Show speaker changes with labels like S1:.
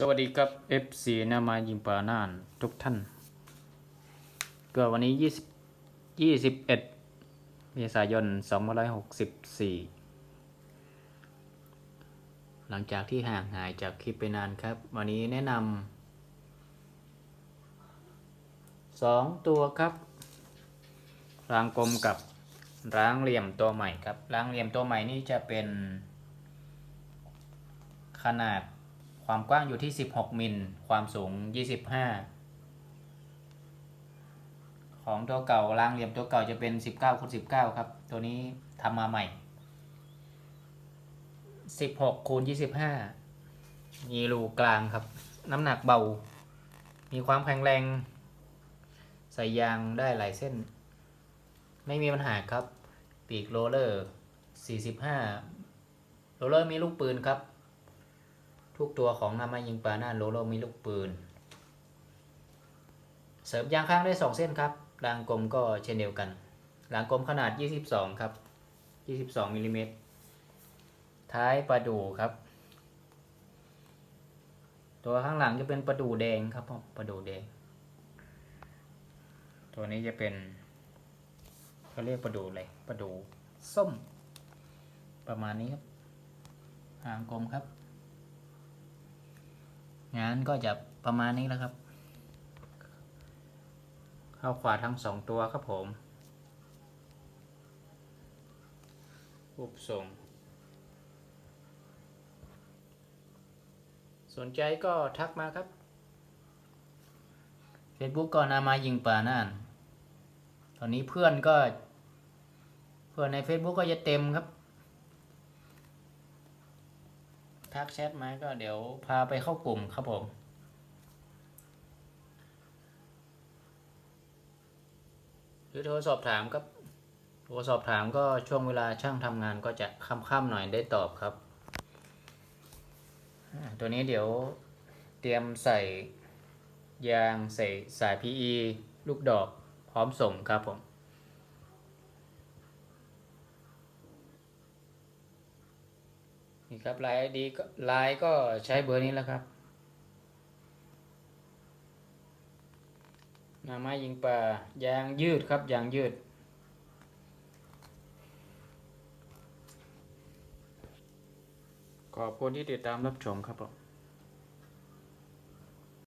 S1: สวัสดีครับ FC นามายิงปาน่านทุกท่าน ก็วันนี้ 20 21เมษายน 2564 หลังจากที่ห่างหายจากคลิปไปนานครับ วันนี้แนะนำสองตัวครับ รางกลมกับรางเหลี่ยมตัวใหม่ครับรางเหลี่ยมตัวใหม่นี่จะเป็นขนาด ความกว้างอยู่ที่ 16 มิล ความสูง 25 ของตัวเก่ารางเหลี่ยมตัวเก่าจะเป็น 19คูณ19 ครับ ตัวนี้ทำมาใหม่ 16คูณ25 มีรูกลางครับ น้ำหนักเบา มีความแข็งแรง ใส่ยางได้หลายเส้น ไม่มีปัญหาครับ ปีกโรลเลอร์ 45 โรลเลอร์มีลูกปืนครับ ทุกตัวของนามายิงปลาหน้าโลโลมีลูกปืน เสริมยางข้างได้ 2 เส้นครับรางกลมก็เช่นเดียวกันรางกลมขนาด 22 ครับ 22มิลลิเมตรท้ายประดูครับ ตัวข้างหลังจะเป็นประดูแดงครับประดูแดง ตัวนี้จะเป็นเขาเรียกประดูอะไรประดูส้ม ประมาณนี้ครับหางกลมครับ งานก็จะประมาณนี้แล้วครับ เข้าขวาทั้งสองตัวครับผมรูปทรงสนใจก็ทักมาครับ Facebook ก็นามายิงป่าน่าน ตอนนี้เพื่อนก็ เพื่อนใน Facebook ก็จะเต็มครับ ทักแชทมาก็เดี๋ยวพาไปเข้ากลุ่มครับผมหรือโทรสอบถามครับโทรสอบถามก็ช่วงเวลาช่างทำงานก็จะค่ำๆหน่อยได้ตอบครับ ตัวนี้เดี๋ยวเตรียมใส่ยางใส่สาย PE ลูกดอกพร้อมส่งครับผม นี่ครับไลน์ดีก็ไลน์ก็ใช้เบอร์นี้แล้วครับนาไม้ยิงปลายางยืดครับยางยืด ขอบคุณที่ติดตามรับชมครับผม